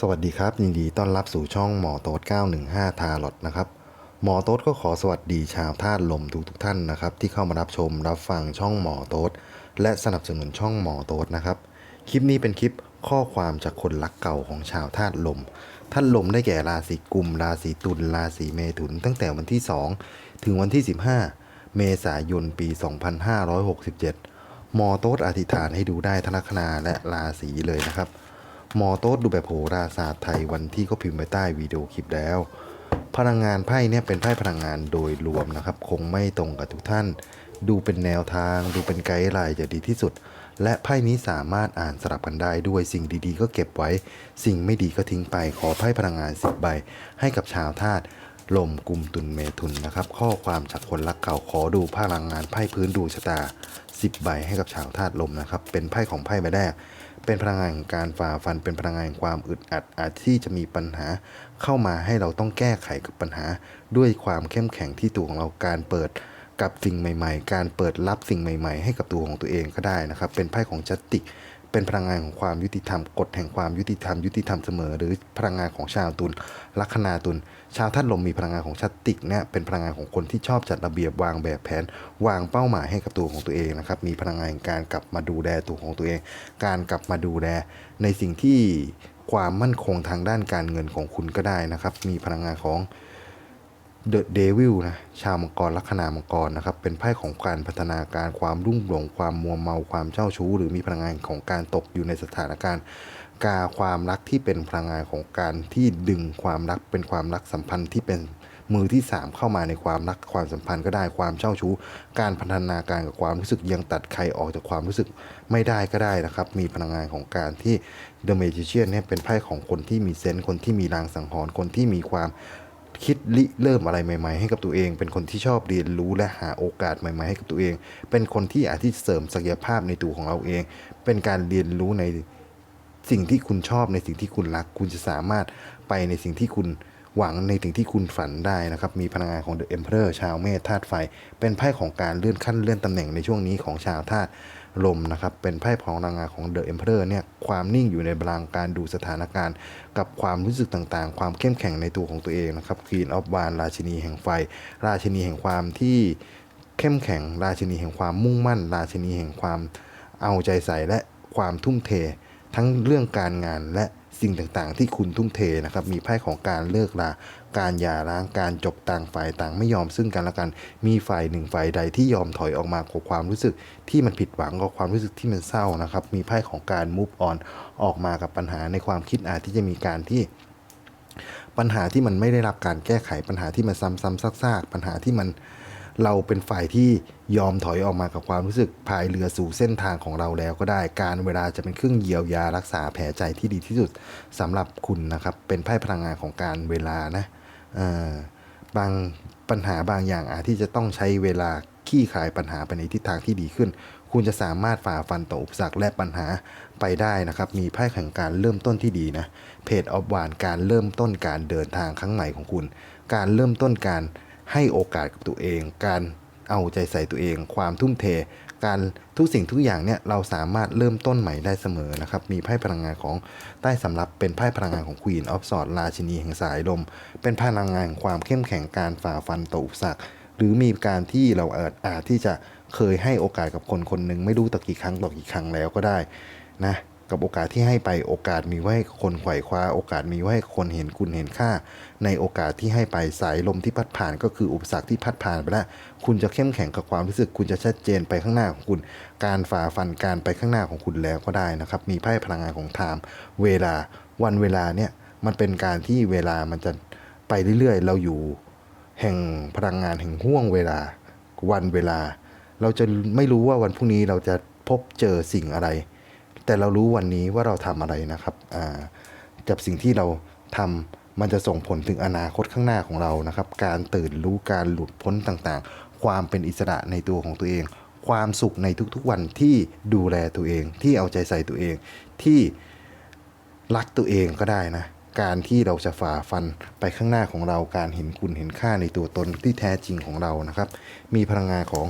สวัสดีครับ ยินดีต้อนรับสู่ช่องหมอโต๊ด915 ทาร์ลอตนะครับ หมอโต๊ดก็ขอสวัสดีชาวธาตุลมทุกทุกๆท่านนะครับ ที่เข้ามารับชมรับฟังช่องหมอโต๊ดและสนับสนุนช่องหมอโต๊ดนะครับ คลิปนี้เป็นคลิปข้อความจากคนรักเก่าของชาวธาตุลมท่านลมได้แก่ราศีกุม ราศีตุลราศีเมถุน ตั้งแต่วันที่ 2 ถึงวันที่ 15 เมษายนปี 2567 หมอโต๊ดอธิษฐานให้ดูได้ทั้งลัคนาและราศีเลยนะครับ หมอโต๊ดดูแบบโหราศาสตร์ไทยวันที่ก็พิมพ์ไว้ใต้วิดีโอคลิปแล้ว พลังงานไพ่เนี่ยเป็นไพ่พลังงานโดยรวมนะครับ คงไม่ตรงกับทุกท่าน ดูเป็นแนวทาง ดูเป็นไกด์ไลน์จะดีที่สุด และไพ่นี้สามารถอ่านสลับกันได้ด้วยสิ่งดีๆ ก็เก็บไว้ สิ่งไม่ดีก็ทิ้งไปขอไพ่พลังงานสิบใบ ให้กับชาวธาตุลมกุมตุนเมถุนนะครับ ข้อความจากคนรักเก่าขอดูพลังงานไพ่พื้นดูชะตา 10 ใบให้กับชาวธาตุลมนะครับ เป็นไพ่ของไพ่ใบแรก เป็นพลังงานของการฝ่าฟันเป็นพลังงานความอึดอัดอาจที่จะมีปัญหา เข้ามาให้เราต้องแก้ไขกับปัญหา ด้วยความเข้มแข็งที่ตัวของเราการเปิดกับสิ่งใหม่ ๆ การเปิดรับสิ่งใหม่ ๆ ให้กับตัวของตัวเองก็ได้นะครับ เป็นไพ่ของจัตติ เป็นพลังงานของความยุติธรรมกฎแห่งความยุติธรรมยุติธรรมเสมอ หรือพลังงานของชาวตุลลัคนาตุลชาวธาตุลมมีพลังงานของชัตติกเนี่ยเป็นพลังงานของคนที่ชอบจัดระเบียบวางแบบแผน วางเป้าหมายให้กับตัวของตัวเองนะครับมีพลังงานแห่งการกลับมาดูแลตัวของตัวเอง การกลับมาดูแลในสิ่งที่ความมั่นคงทางด้านการเงินของคุณก็ได้นะครับ มีพลังงานของ เดอะเดวิลนะชาวมังกรลัคนามังกรนะครับเป็นไพ่ของการพัฒนาการความรุ่งหลงความมัวเมาความเจ้าชู้ หรือมีพลังงานของการตกอยู่ในสถานการณ์ กาความรักที่เป็นพลังงานของการที่ดึงความรักเป็นความรักสัมพันธ์ที่เป็นมือที่สามเข้ามาในความรักความสัมพันธ์ก็ได้ความเจ้าชู้ การพัฒนาการกับความรู้สึกยังตัดใครออกจากความรู้สึกไม่ได้ก็ได้นะครับ มีพลังงานของการที่ The Magician เนี่ยเป็นไพ่ของคนที่มีเซนส์คนที่มีรางสังหรณ์คนที่มีความ คิดริเริ่มอะไรใหม่ ๆ ให้กับตัวเอง เป็นคนที่ชอบเรียนรู้และหาโอกาสใหม่ๆให้กับตัวเอง เป็นคนที่อาจที่จะเสริมศักยภาพในตัวของเราเอง เป็นการเรียนรู้ในสิ่งที่คุณชอบในสิ่งที่คุณรัก คุณจะสามารถไปในสิ่งที่คุณหวังในสิ่งที่คุณฝันได้นะครับ มีพลังงานของ The Emperor ชาวเมธาตุไฟ เป็นไพ่ของการเลื่อนขั้นเลื่อนตำแหน่งในช่วงนี้ของชาวธาตุ ลมนะครับ เป็นไพ่ของพลังงานของ The Emperor เนี่ยความนิ่งอยู่ในบาลานซ์การดูสถานการณ์ กับความรู้สึกต่างๆ ความเข้มแข็งในตัวของตัวเองนะครับ Queen of w a n ราชินีแห่งไฟ ราชินีแห่งความที่เข้มแข็งราชินีแห่งความมุ่งมั่น ราชินีแห่งความเอาใจใส่และความทุ่มเท ทั้งเรื่องการงานและสิ่งต่างๆ ที่คุณทุ่มเทนะครับ มีไพ่ของการเลิกลา การหย่าร้าง การจบต่างฝ่ายต่างไม่ยอมซึ่งกันและกัน มีฝ่ายหนึ่งฝ่ายใดที่ยอมถอยออกมากับความรู้สึกที่มันผิดหวังกับความรู้สึกที่มันเศร้านะครับ มีไพ่ของการ move on ออกมากับปัญหาในความคิดอาจที่จะมีการที่ปัญหาที่มันไม่ได้รับการแก้ไขปัญหาที่มันซ้ำๆซากๆปัญหาที่มัน เราเป็นฝ่ายที่ยอมถอยออกมากับความรู้สึกพายเรือสู่เส้นทางของเราแล้วก็ได้การเวลาจะเป็นเครื่องเยียวยารักษาแผลใจที่ดีที่สุดสำหรับคุณนะครับ เป็นไพ่พลังงานของการเวลานะบางปัญหาบางอย่างอาจที่จะต้องใช้เวลาขี้คายปัญหาไปในทิศทางที่ดีขึ้น คุณจะสามารถฝ่าฟันต่ออุปสรรคและปัญหาไปได้นะครับ มีไพ่แห่งการเริ่มต้นที่ดีนะเพจออฟวานการเริ่มต้นการเดินทางครั้งใหม่ของคุณ การเริ่มต้นการ ให้โอกาสกับตัวเอง การเอาใจใส่ตัวเอง ความทุ่มเท การทุกสิ่งทุกอย่างเนี่ยเราสามารถเริ่มต้นใหม่ได้เสมอนะครับ มีไพ่พลังงานของใต้สำรับเป็นไพ่พลังงานของ Queen of s w o r d ราชินีแห่งสายลม เป็นพลังงานแห่งความเข้มแข็งการฝ่าฟันต่ออุปสรรคหรือมีการที่เราอาจอาจที่จะเคยให้โอกาสกับคนคนหนึ่งไม่รู้ต่อกี่ครั้งต่อกี่ครั้งแล้วก็ได้นะ กับโอกาสที่ให้ไปโอกาสมีไว้ให้คนไขว่คว้า โอกาสมีไว้ให้คนเห็นคุณเห็นค่า ในโอกาสที่ให้ไปสายลมที่พัดผ่าน ก็คืออุปสรรคที่พัดผ่านไปแล้วคุณจะเข้มแข็งกับความรู้สึก คุณจะชัดเจนไปข้างหน้าของคุณ การฝ่าฟันการไปข้างหน้าของคุณแล้วก็ได้นะครับ มีไพ่พลังงานของไทม์เวลาวันเวลาเนี่ยมันเป็นการที่เวลามันจะไปเรื่อยๆ เราอยู่ แห่งพลังงานแห่งห่วงเวลา วันเวลา เราจะไม่รู้ว่าวันพรุ่งนี้เราจะพบเจอสิ่งอะไร แต่เรารู้วันนี้ว่าเราทำอะไรนะครับอ่ากับสิ่งที่เราทำมันจะส่งผลถึงอนาคตข้างหน้าของเรานะครับ การตื่นรู้การหลุดพ้นต่างๆ ความเป็นอิสระในตัวของตัวเอง ความสุขในทุกๆวันที่ดูแลตัวเอง ที่เอาใจใส่ตัวเอง ที่รักตัวเองก็ได้นะ การที่เราจะฝ่าฟันไปข้างหน้าของเรา การเห็นคุณเห็นค่าในตัวตนที่แท้จริงของเรานะครับ มีพลังงานของ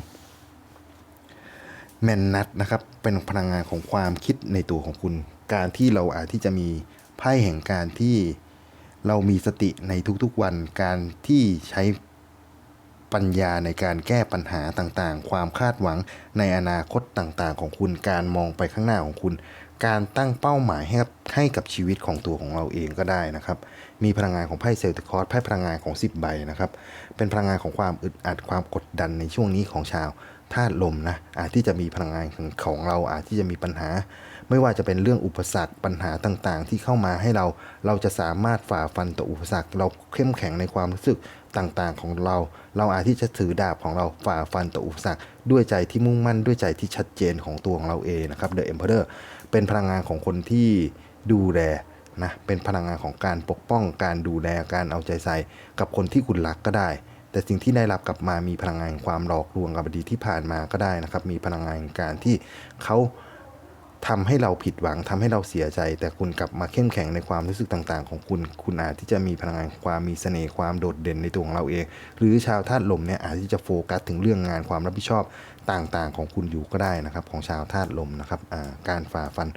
แมนนัทนะครับเป็นพลังงานของความคิดในตัวของคุณ การที่เราอาจที่จะมีไพ่แห่งการที่เรามีสติในทุกๆวัน การที่ใช้ปัญญาในการแก้ปัญหาต่างๆ ความคาดหวังในอนาคตต่างๆ ของคุณ การมองไปข้างหน้าของคุณ การตั้งเป้าหมายให้กับให้กับชีวิตของตัวของเราเองก็ได้นะครับ มีพลังงานของไพ่เซลติคอร์สไพ่พลังงานของ 10 ใบนะครับ เป็นพลังงานของความอึดอัดความกดดันในช่วงนี้ของชาวธาตุลมนะอาจที่จะมีพลังงานของของเราอาจที่จะมีปัญหา ไม่ว่าจะเป็นเรื่องอุปสรรคปัญหาต่างๆ ที่เข้ามาให้เราเราจะสามารถฝ่าฟันต่ออุปสรรค เราเข้มแข็งในความรู้สึกต่างๆของเรา เราอาจที่จะถือดาบของเราฝ่าฟันต่ออุปสรรค ด้วยใจที่มุ่งมั่นด้วยใจที่ชัดเจนของตัวของเราเองนะครับ The Emperor เเป็นพลังงานของคนที่ดูแลนะเป็นพลังงานของการปกป้องการดูแลการเอาใจใส่กับคนที่คุณรักก็ได้ แต่สิ่งที่ได้รับกลับมามีพลังงานความหลอกลวงกับอดีตที่ผ่านมาก็ได้นะครับ มีพลังงานแห่งการที่เขา ทำให้เราผิดหวังทำให้เราเสียใจ แต่คุณกลับมาเข้มแข็งในความรู้สึกต่างๆ ของคุณ คุณอาจที่จะมีพลังงานความมีเสน่ห์ความโดดเด่นในตัวของเราเอง หรือชาวธาตุลมเนี่ยอาจที่จะโฟกัสถึงเรื่องงานความรับผิดชอบต่างๆ ของคุณอยู่ก็ได้นะครับ ของชาวธาตุลมนะครับการฝ่าฟัน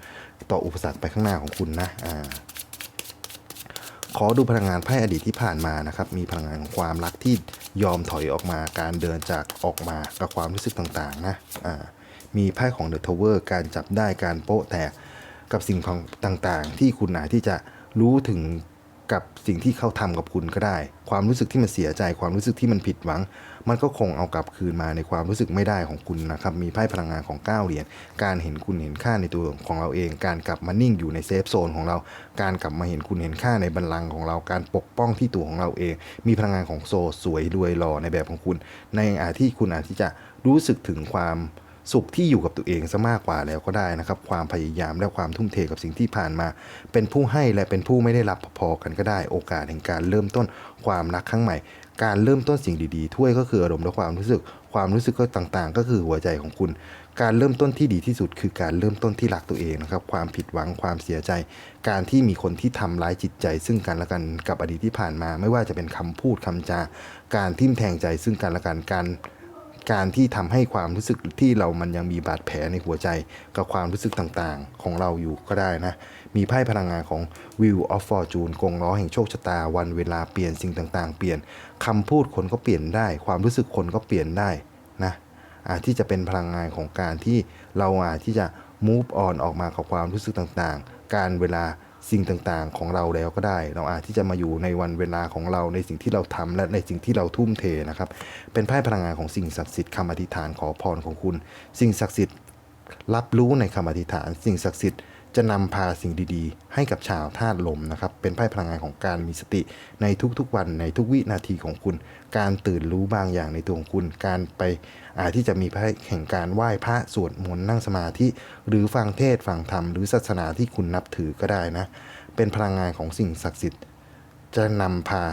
ต่ออุปสรรคไปข้างหน้าของคุณนะอขอดูพลังงานไพ่อดีตที่ผ่านมานะครับ มีพลังงานของความรักที่ยอมถอยออกมา การเดินจากออกมากับความรู้สึกต่างๆนะ อ่า มีไพ่ของเดอะทาวเวอร์การจับได้การโป๊ะแตกกับสิ่งของต่างๆ ที่คุณอาจที่จะรู้ถึงกับสิ่งที่เขาทำกับคุณก็ได้ ความรู้สึกที่มันเสียใจความรู้สึกที่มันผิดหวัง มันก็คงเอากลับคืนมาในความรู้สึกไม่ได้ของคุณนะครับ มีไพ่พลังงานของ9เหรียญการเห็นคุณเห็นค่าในตัวของเราเอง การกลับมานิ่งอยู่ในเซฟโซนของเรา การกลับมาเห็นคุณเห็นค่าในบัลลังก์ของเรา การปกป้องที่ตัวของเราเอง มีพลังงานของโซสวยรวยหล่อในแบบของคุณ ในอาที่คุณอาจที่จะรู้สึกถึงความ สุขที่อยู่กับตัวเองซะมากกว่าแล้วก็ได้นะครับ ความพยายามและความทุ่มเทกับสิ่งที่ผ่านมา เป็นผู้ให้และเป็นผู้ไม่ได้รับพอๆกันก็ได้ โอกาสแห่งการเริ่มต้นความรักครั้งใหม่ การเริ่มต้นสิ่งดีๆถ้วยก็คืออารมณ์และความรู้สึก ความรู้สึกก็ต่างๆ ก็คือหัวใจของคุณ การเริ่มต้นที่ดีที่สุด คือการเริ่มต้นที่รักตัวเองนะครับ ความผิดหวังความเสียใจ การที่มีคนที่ทำร้ายจิตใจ ซึ่งกันและกันกับอดีตที่ผ่านมา ไม่ว่าจะเป็นคำพูดคำจาการทิ่มแทงใจซึ่งกันและกันการ การที่ทำให้ความรู้สึกที่เรามันยังมีบาดแผลในหัวใจ กับความรู้สึกต่างๆ ของเราอยู่ก็ได้นะ มีไพ่พลังงานของ Wheel of Fortune กงล้อแห่งโชคชะตาวันเวลาเปลี่ยนสิ่งต่างๆ เปลี่ยนคำพูดคนก็เปลี่ยนได้ ความรู้สึกคนก็เปลี่ยนได้นะอาจที่จะเป็นพลังงานของการที่เราอาจที่จะ move on ออกมากับความรู้สึกต่างๆ การเวลา สิ่งต่างๆของเราแล้วก็ได้ เราอาจที่จะมาอยู่ในวันเวลาของเราในสิ่งที่เราทำและในสิ่งที่เราทุ่มเทนะครับ เป็นไพ่พลังงานของสิ่งศักดิ์สิทธิ์คำอธิษฐานขอพรของคุณ สิ่งศักดิ์สิทธิ์รับรู้ในคำอธิษฐาน สิ่งศักดิ์สิทธิ์ จะนำพาสิ่งดีๆ ให้กับชาวธาตุลมนะครับ เป็นไพ่พลังงานของการมีสติในทุกๆวันในทุกวินาทีของคุณ การตื่นรู้บางอย่างในตัวของคุณ การไปอาจที่จะมีไพ่แห่งการไหว้พระสวดมนต์นั่งสมาธิหรือฟังเทศฟังธรรมหรือศาสนาที่คุณนับถือก็ได้นะ เป็นพลังงานของสิ่งศักดิ์สิทธิ์ จะนำพา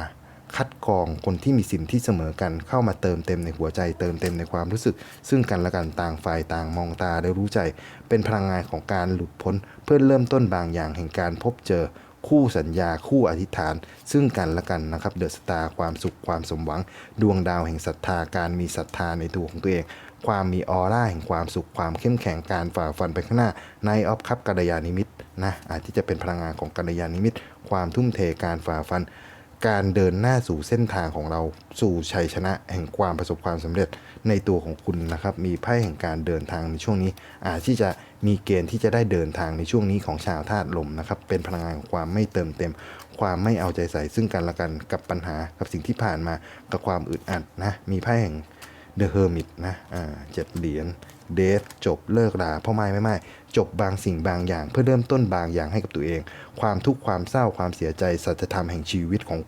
คัดกรองคนที่มีสินที่เสมอกันเข้ามาเติมเต็มในหัวใจ เติมเต็มในความรู้สึก ซึ่งกันและกันต่างฝ่ายต่างมองตาได้รู้ใจ เป็นพลังงานของการหลุดพ้น เพื่อเริ่มต้นบางอย่างแห่งการพบเจอคู่สัญญาคู่อธิษฐาน ซึ่งกันและกันนะครับเดอะสตาร์ความสุขความสมหวัง ดวงดาวแห่งศรัทธาการมีศรัทธาในตัวของตัวเอง ความมีออร่าแห่งความสุขความเข้มแข็งการฝ่าฟันไปข้างหน้าในออฟคับกัลยาณิมิตนะอาจที่จะเป็นพลังงานของกัลยาณิมิต ความทุ่มเทการฝ่าฟัน การเดินหน้าสู่เส้นทางของเราสู่ชัยชนะแห่งความประสบความสำเร็จในตัวของคุณนะครับ มีไพ่แห่งการเดินทางในช่วงนี้ อาจที่จะมีเกณฑ์ที่จะได้เดินทางในช่วงนี้ของชาวธาตุลมนะครับ เป็นพลังงานของความไม่เติมเต็ม ความไม่เอาใจใส่ซึ่งกันและกันกับปัญหากับสิ่งที่ผ่านมากับความอึดอัดนะมีไพ่แห่ง The Hermit นะอ่าเจ็ดเหรียญ เดทจบเลิกราพ่อไม่ไม่ไม่จบบางสิ่งบางอย่าง เพื่อเริ่มต้นบางอย่างให้กับตัวเอง ความทุกข์ความเศร้าความเสียใจสัจธรรมแห่งชีวิตของ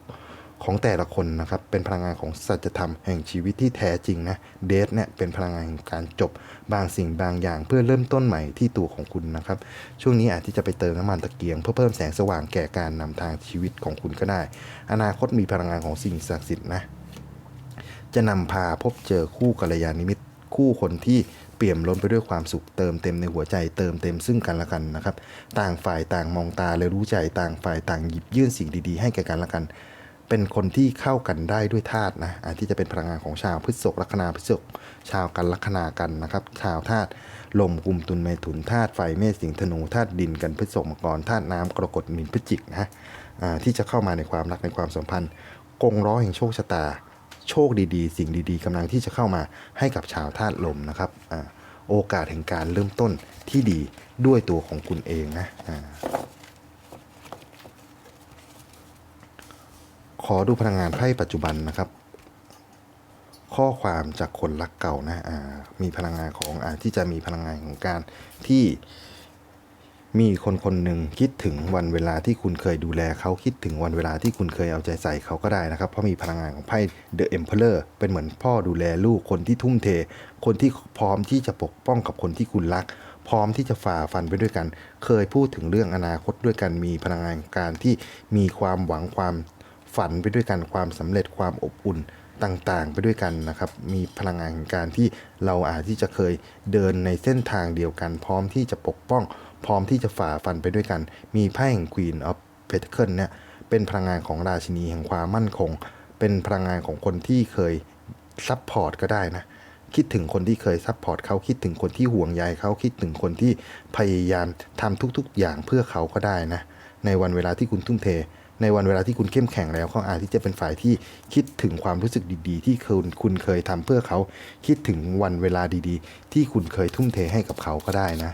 ของแต่ละคนนะครับ เป็นพลังงานของสัจธรรมแห่งชีวิตที่แท้จริงนะเดทเนี่ยเป็นพลังงานแห่งการจบบางสิ่งบางอย่าง เพื่อเริ่มต้นใหม่ที่ตัวของคุณนะครับ ช่วงนี้อาจที่จะไปเติมน้ำมันตะเกียง เพื่อเพิ่มแสงสว่างแก่การนำทางชีวิตของคุณก็ได้ อนาคตมีพลังงานของสิ่งศักดิ์สิทธิ์นะจะนำพาพบเจอคู่กัลยาณมิตรคู่คนที่ เปี่ยมล้นไปด้วยความสุขเติมเต็มในหัวใจเติมเต็มซึ่งกันและกันนะครับ ต่างฝ่ายต่างมองตาและรู้ใจต่างฝ่ายต่างหยิบยื่นสิ่งดีๆ ให้แก่กันและกัน เป็นคนที่เข้ากันได้ด้วยธาตุนะอที่จะเป็นพลังงานของชาวพฤษภลัคนาพฤษภชาวกันลัคนากันนะครับ ชาวธาตุลมกุมตุลเมถุนธาตุไฟเมษสิงธนูธาตุดินกันพฤษภมังกรธาตุน้ำกรกฎมีนพฤจิกนะที่จะเข้ามาในความรักในความสัมพันธ์กงล้อแห่งโชคชะตา โชคดีๆ สิ่งดีๆกำลังที่จะเข้ามาให้กับชาวธาตุลมนะครับอโอกาสแห่งการเริ่มต้นที่ดีด้วยตัวของคุณเองนะอขอดูพลังงานไพ่ปัจจุบันนะครับ ข้อความจากคนรักเก่านะมีพลังงานของอที่จะมีพลังงานของการที่ มีคนคนหนึ่งคิดถึงวันเวลาที่คุณเคยดูแลเขาคิดถึงวันเวลาที่คุณเคยเอาใจใส่เขาก็ได้นะครับ เพราะมีพลังงานของไพ่ The Emperor เป็นเหมือนพ่อดูแลลูกคนที่ทุ่มเท คนที่พร้อมที่จะปกป้องกับคนที่คุณรัก พร้อมที่จะฝ่าฟันไปด้วยกัน เคยพูดถึงเรื่องอนาคตด้วยกันมีพลังงานการที่มีความหวังความฝันไปด้วยกันความสำเร็จความอบอุ่นต่างๆ ไปด้วยกันนะครับ มีพลังงานของการที่เราอาจที่จะเคยเดินในเส้นทางเดียวกัน พร้อมที่จะปกป้อง พร้อมที่จะฝ่าฟันไปด้วยกัน มีไพ่แห่ง Queen of Pentacle เนี่ยเป็นพลังงานของราชินีแห่งความมั่นคง เป็นพลังงานของคนที่เคยซับพอร์ตก็ได้นะ คิดถึงคนที่เคยซัพพอร์ตเขาคิดถึงคนที่ห่วงใยเขาคิดถึงคนที่พยายามทำทุกๆ อย่างเพื่อเขาก็ได้นะ ในวันเวลาที่คุณทุ่มเท ในวันเวลาที่คุณเข้มแข็งแล้วเขาอาจที่จะเป็นฝ่ายที่คิดถึงความรู้สึกดีๆ ที่คุณคุณเคยทำเพื่อเขา คิดถึงวันเวลาดีๆ ที่คุณเคยทุ่มเทให้กับเขาก็ได้นะ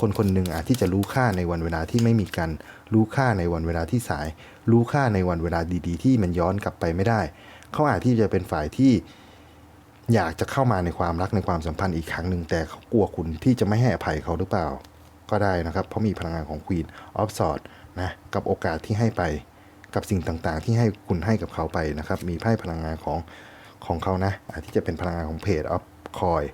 คนคนหนึ่งอาจที่จะรู้ค่าในวันเวลาที่ไม่มีกัน รู้ค่าในวันเวลาที่สาย รู้ค่าในวันเวลาดีๆ ที่มันย้อนกลับไปไม่ได้ เขาอาจที่จะเป็นฝ่ายที่อยากจะเข้ามาในความรักในความสัมพันธ์อีกครั้งหนึ่งแต่เขากลัวคุณที่จะไม่ให้อภัยเขาหรือเปล่า ก็ได้นะครับ เพราะมีพลังงานของ Queen of Swords นะกับโอกาสที่ให้ไปกับสิ่งต่างๆ ที่ให้คุณให้กับเขาไปนะครับ มีไพ่พลังงานของของเขานะอาจที่จะเป็นพลังงานของเพจ of Coin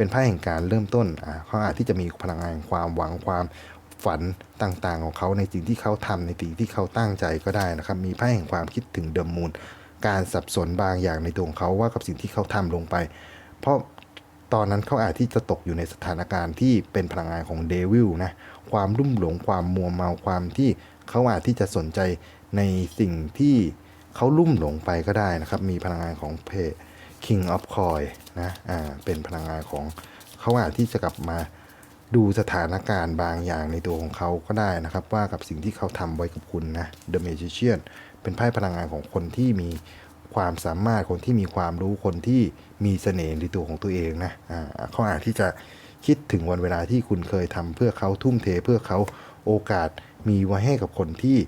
เป็นไพ่แห่งการเริ่มต้นอ่าเขาอาจที่จะมีพลังงานความหวังความฝันต่างๆ ของเขาในสิ่งที่เขาทำในสิ่งที่เขาตั้งใจก็ได้นะครับ มีไพ่แห่งความคิดถึงเดิมมูล การสับสนบางอย่างในตัวของเขาว่ากับสิ่งที่เขาทำลงไป เพราะตอนนั้นเขาอาจที่จะตกอยู่ในสถานการณ์ที่เป็นพลังงานของเดวิลนะความรุ่มหลงความมัวเมาความที่เขาอาจที่จะสนใจในสิ่งที่เขาลุ่มหลงไปก็ได้นะครับ มีพลังงานของเพ King of Coin นะอ่าเป็นพลังงานของเขาอาจที่จะกลับมาดูสถานการณ์บางอย่างในตัวของเขาก็ได้นะครับ ว่ากับสิ่งที่เขาทำไว้กับคุณนะ The Magician เป็นไพ่พลังงานของคนที่มีความสามารถคนที่มีความรู้คนที่มีเสน่ห์ในตัวของตัวเองนะอ่าเขาอาจที่จะคิดถึงวันเวลาที่คุณเคยทำเพื่อเขาทุ่มเทเพื่อเขาโอกาสมีไว้ให้กับคนที่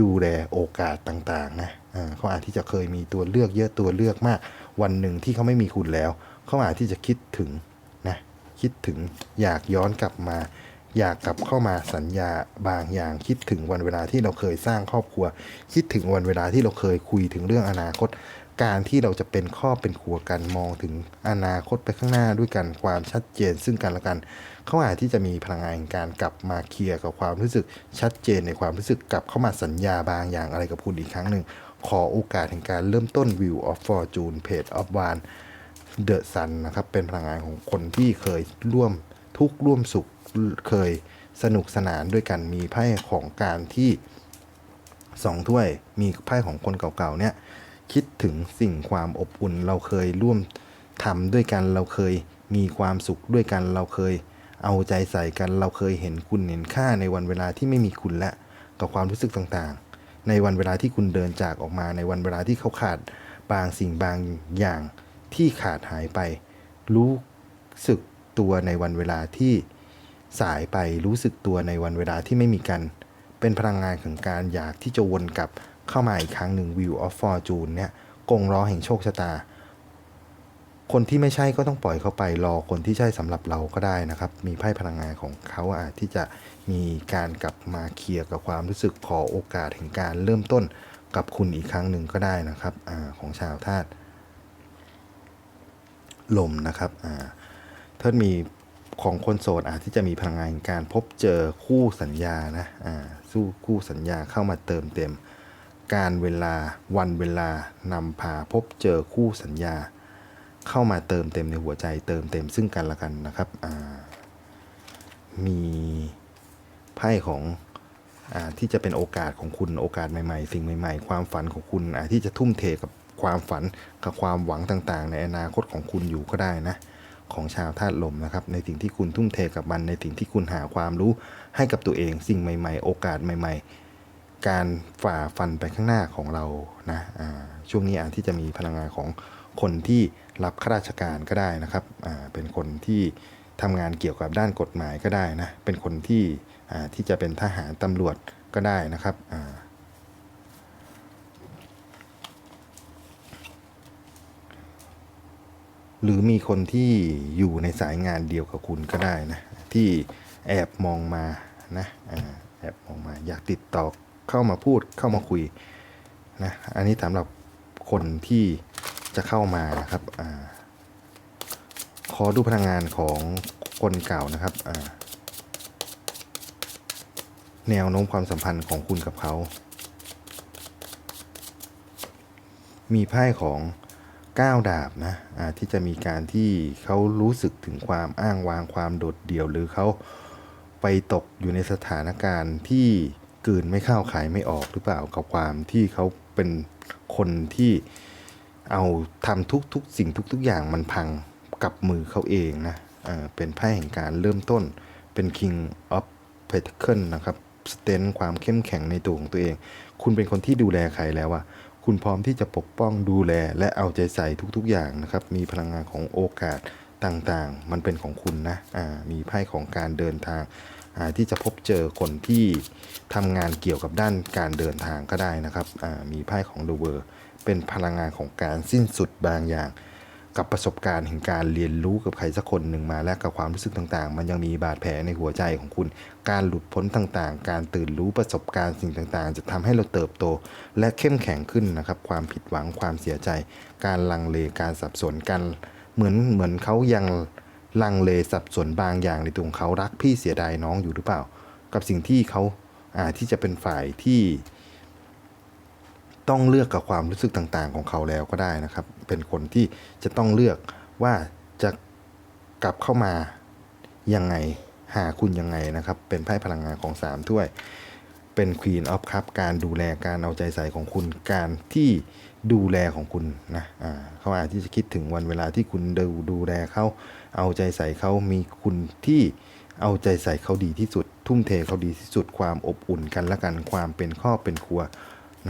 ดูแลโอกาสต่างๆนะเขาอาจที่จะเคยมีตัวเลือกเยอะตัวเลือกมาก วันหนึ่งที่เขาไม่มีคุณแล้ว เขาอาจที่จะคิดถึงนะคิดถึงอยากย้อนกลับมา อยากกลับเข้ามาสัญญาบางอย่างคิดถึงวันเวลาที่เราเคยสร้างครอบครัว คิดถึงวันเวลาที่เราเคยคุยถึงเรื่องอนาคต การที่เราจะเป็นครอบเป็นครัวกันมองถึงอนาคตไปข้างหน้าด้วยกันความชัดเจน ซึ่งกันและกันเขาอาจที่จะมีพลังงานการกลับมาเคลียร์กับความรู้สึกชัดเจนในความรู้สึกกลับเข้ามาสัญญาบางอย่างอะไรกับคุณอีกครั้งหนึ่งขอโอกาสแห่งการเริ่มต้น View of Fortune Page of w a n เดอะซันนะครับเป็นพลังงานของคนที่เคยร่วมทุกข์ร่วมสุขเคยสนุกสนานด้วยกันมีไพ่ของการที่สองถ้วยมีไพ่ของคนเก่าๆเนี่ย คิดถึงสิ่งความอบอุ่นเราเคยร่วมทำด้วยกันเราเคยมีความสุขด้วยกันเราเคย เอาใจใส่กันเราเคยเห็นคุณเห็นค่าในวันเวลาที่ไม่มีคุณและกับความรู้สึกต่างๆ ในวันเวลาที่คุณเดินจากออกมาในวันเวลาที่เขาขาดบางสิ่งบางอย่างที่ขาดหายไป รู้สึกตัวในวันเวลาที่สายไปรู้สึกตัวในวันเวลาที่ไม่มีกัน เป็นพลังงานของการอยากที่จะวนกลับ เข้ามาอีกครั้งหนึ่ง View of Fortune เนี่ยกงล้อแห่งโชคชะตา คนที่ไม่ใช่ก็ต้องปล่อยเขาไปรอคนที่ใช่สำหรับเราก็ได้นะครับ มีไพ่พลังงานของเขาอาจที่จะมีการกลับมาเคลียร์กับความรู้สึกขอโอกาสแห่งการเริ่มต้นกับคุณอีกครั้งหนึ่งก็ได้นะครับอของชาวธาตุลมนะครับอ่าถ้ามีของคนโสดอาจที่จะมีพลังงานการพบเจอคู่สัญญานะสู้คู่สัญญาเข้ามาเติมเต็ม การเวลาวันเวลานำพาพบเจอคู่สัญญา เข้ามาเติมเต็มในหัวใจ เติมเต็มซึ่งกันและกันนะครับมีไพ่ของอที่จะเป็นโอกาสของคุณโอกาสใหม่ๆ สิ่งใหม่ ๆ ความฝันของคุณที่จะทุ่มเทกับความฝันกับความหวังต่างๆ ในอนาคตของคุณอยู่ก็ได้นะของชาวธาตุลมนะครับในสิ่งที่คุณทุ่มเทกับมันในสิ่งที่คุณหาความรู้ให้กับตัวเอง สิ่งใหม่ ๆ โอกาสใหม่ ๆ การฝ่าฟันไปข้างหน้าของเรานะช่วงนี้อาจที่จะมีพลังงานของคนที่รับข้าราชการก็ได้นะครับเป็นคนที่ทำงานเกี่ยวกับด้านกฎหมายก็ได้นะเป็นคนที่ที่จะเป็นทหารตำรวจก็ได้นะครับหรือมีคนที่อยู่ในสายงานเดียวกับคุณก็ได้นะที่แอบมองมานะอแอบมองมาอยากติดต่อ เข้ามาพูดเข้ามาคุยนะอันนี้สำหรับคนที่จะเข้ามานะครับอขอดูพลังงานของคนเก่านะครับแนวโน้มความสัมพันธ์ของคุณกับเขา มีไพ่ของก้าวดาบนะอ่าที่จะมีการที่เขารู้สึกถึงความอ้างว้างความโดดเดี่ยว หรือเขาไปตกอยู่ในสถานการณ์ที่ กืนไม่เข้าขายไม่ออกหรือเปล่ากับความที่เขาเป็นคนที่เอาทำทุกทุกสิ่งทุกทุกอย่างมันพังกับมือเขาเองนะเป็นไพ่แห่งการเริ่มต้นเป็น King of Pentacle นะครับสเตนความเข้มแข็งในตัวของตัวเอง คุณเป็นคนที่ดูแลใครแล้วอะคุณพร้อมที่จะปกป้องดูแลและเอาใจใส่ทุกๆ อย่างนะครับ มีพลังงานของโอกาสต่างๆ มันเป็นของคุณนะ อ่า มีไพ่ของการเดินทาง ที่จะพบเจอคนที่ทำงานเกี่ยวกับด้านการเดินทางก็ได้นะครับมีไพ่ของ The World เป็นพลังงานของการสิ้นสุดบางอย่าง กับประสบการณ์แห่งการเรียนรู้กับใครสักคนหนึ่งมาและกับความรู้สึกต่างๆ มันยังมีบาดแผลในหัวใจของคุณ การหลุดพ้นต่างๆ การตื่นรู้ประสบการณ์สิ่งต่างๆ จะทำให้เราเติบโต และเข้มแข็งขึ้นนะครับ ความผิดหวังความเสียใจ การลังเลการสับสนกันเหมือนเหมือนเขายัง ลังเลสับสนบางอย่างในตัวของเขารักพี่เสียดายน้องอยู่หรือเปล่า กับสิ่งที่เขาอ่าที่จะเป็นฝ่ายที่ต้องเลือกกับความรู้สึกต่างๆ ของเขาแล้วก็ได้นะครับ เป็นคนที่จะต้องเลือกว่าจะกลับเข้ามายังไงหาคุณยังไงนะครับ เป็นไพ่พลังงานของ3ถ้วย เป็น Queen of Cup การดูแลการเอาใจใส่ของคุณการที่ดูแลของคุณนะอ่าเขาอาจจะคิดถึงวันเวลาที่คุณดูดูแลเขาเอาใจใส่เขามีคุณที่เอาใจใส่เขาดีที่สุด ทุ่มเทเขาดีที่สุดความอบอุ่นกันและกันความเป็นครอบเป็นครัว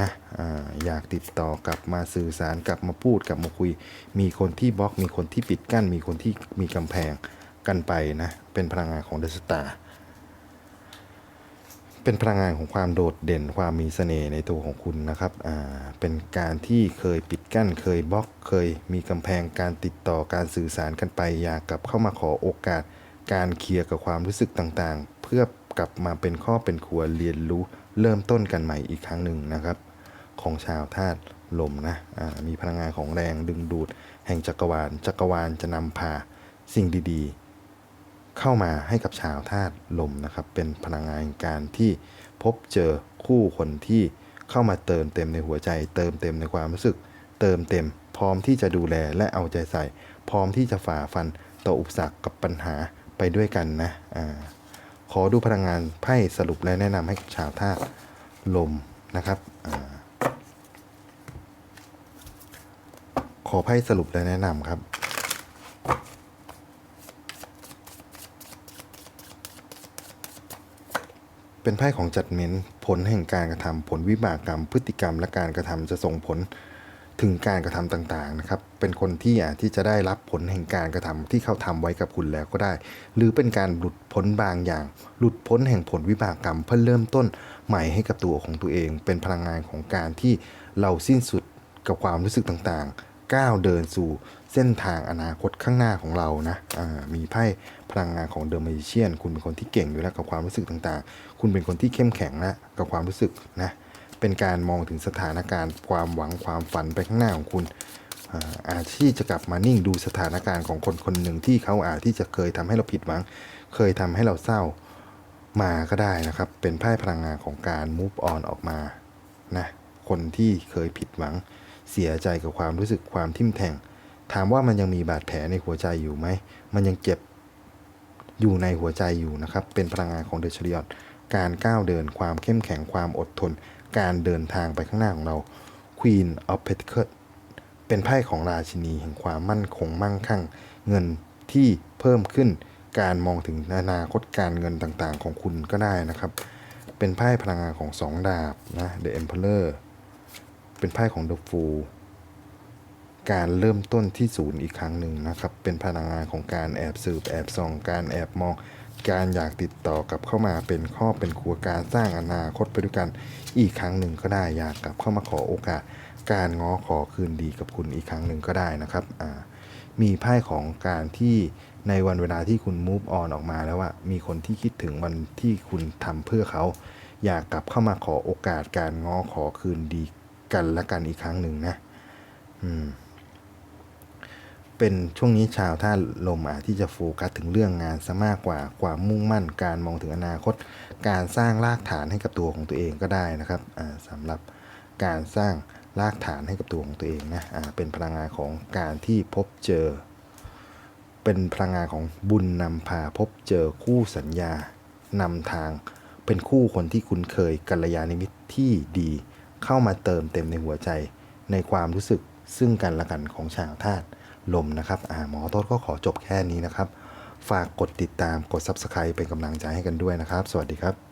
นะออยากติดต่อกลับมาสื่อสารกลับมาพูดกลับมาคุย มีคนที่บล็อก มีคนที่ปิดกั้น มีคนที่มีกำแพงกันไปนะ เป็นพลังงานของเดอะสตาร์ เป็นพลังงานของความโดดเด่นความมีเสน่ห์ในตัวของคุณนะครับอ่าเป็นการที่เคยปิดกั้น เคยบล็อก เคยมีกำแพงการติดต่อการสื่อสารกันไป อยากกลับเข้ามาขอโอกาส การเคลียร์กับความรู้สึกต่างๆ เพื่อกลับมาเป็นข้อเป็นครัวเรียนรู้ เริ่มต้นกันใหม่อีกครั้งหนึ่งนะครับ ของชาวธาตุลมนะอ่ามีพลังงานของแรงดึงดูด แห่งจักรวาลจักรวาลจะนำพาสิ่งดีๆ เข้ามาให้กับชาวธาตุลมนะครับ เป็นพลังงานการที่พบเจอคู่คนที่เข้ามาเติมเต็มในหัวใจ เติมเต็มในความรู้สึก เติมเต็ม พร้อมที่จะดูแลและเอาใจใส่ พร้อมที่จะฝ่าฟันต่ออุปสรรคกับปัญหาไปด้วยกันนะอาขอดูพลังงานไพ่สรุปและแนะนำให้กับชาวธาตุลมนะครับอขอไพ่สรุปและแนะนำครับ เป็นไพ่ของจัดเม้นผลแห่งการกระทำผลวิบากกรรม พฤติกรรม และการกระทำจะส่งผลถึงการกระทำต่างๆนะครับ เป็นคนที่อาจที่จะได้รับผลแห่งการกระทำที่เขาทำไว้กับคุณแล้วก็ได้ หรือเป็นการหลุดพ้นบางอย่าง หลุดพ้นแห่งผลวิบากกรรม เพื่อเริ่มต้นใหม่ให้กับตัวของตัวเอง เป็นพลังงานของการที่เราสิ้นสุดกับความรู้สึกต่างๆ ก้าวเดินสู่เส้นทางอนาคตข้างหน้าของเรานะมีไพ่พลังงานของเดอะม g เชียน คุณเป็นคนที่เก่งอยู่แล้วกับความรู้สึกต่างๆ คุณเป็นคนที่เข้มแข็งนะกับความรู้สึกนะ เป็นการมองถึงสถานการณ์ ความหวังความฝันไปข้างหน้าของคุณอาจที่จะกลับมานิ่งดูสถานการณ์ของคนคนหนึ่งที่เขาอาจที่จะเคยทำให้เราผิดหวัง เคยทำให้เราเศร้ามาก็ได้นะครับ เป็นไพ่พลังงานของการ move on ออกมานะคนที่เคยผิดหวัง เสียใจกับความรู้สึกความทิ่มแทง ถามว่ามันยังมีบาดแผลในหัวใจอยู่ไหม มันยังเจ็บอยู่ในหัวใจอยู่นะครับ เป็นพลังงานของเดชริออนการก้าวเดินความเข้มแข็งความอดทน การเดินทางไปข้างหน้าของเรา Queen of Pentacles เป็นไพ่ของราชินีแห่งความมั่นคงมั่งคั่ง เงินที่เพิ่มขึ้นการมองถึงอนาคตการเงินต่างๆ ของคุณก็ได้นะครับ เป็นไพ่พลังงานของสองดาบนะ The Emperor เป็นไพ่ของ The Fool การเริ่มต้นที่ศูนย์อีกครั้งหนึ่งนะครับ เป็นพลังงานของการแอบสืบแอบส่อง การแอบมอง การอยากติดต่อกับเข้ามาเป็นครอบเป็นครัวการสร้างอนาคตไปด้วยกันอีกครั้งหนึ่งก็ได้อยากกลับเข้ามาขอโอกาส การง้อขอคืนดีกับคุณอีกครั้งหนึ่งก็ได้นะครับอ่ามีไพ่ของการที่ในวันเวลาที่คุณ move on ออกมาแล้วว่ามีคนที่คิดถึงวันที่คุณทำเพื่อเขา อยากกลับเข้ามาขอโอกาสการง้อขอคืนดี กันและกันอีกครั้งหนึ่งนะอืมเป็นช่วงนี้ชาวท่าลมอาจที่จะโฟกัสถึงเรื่องงานซะมากกว่าความมุ่งมั่น การมองถึงอนาคต การสร้างรากฐานให้กับตัวของตัวเองก็ได้นะครับอ่าสำหรับการสร้างรากฐานให้กับตัวของตัวเองนะอ่าเป็นพลังงานของการที่พบเจอ เป็นพลังงานของบุญนำพาพบเจอคู่สัญญานำทาง เป็นคู่คนที่คุณเคยกัลยาณมิตรที่ดี เข้ามาเติมเต็มในหัวใจ ในความรู้สึกซึ่งกันและกันของชาวธาตุลมนะครับอ่าหมอโต้ก็ขอจบแค่นี้นะครับ ฝากกดติดตามกด Subscribe เป็นกำลังใจให้กันด้วยนะครับ สวัสดีครับ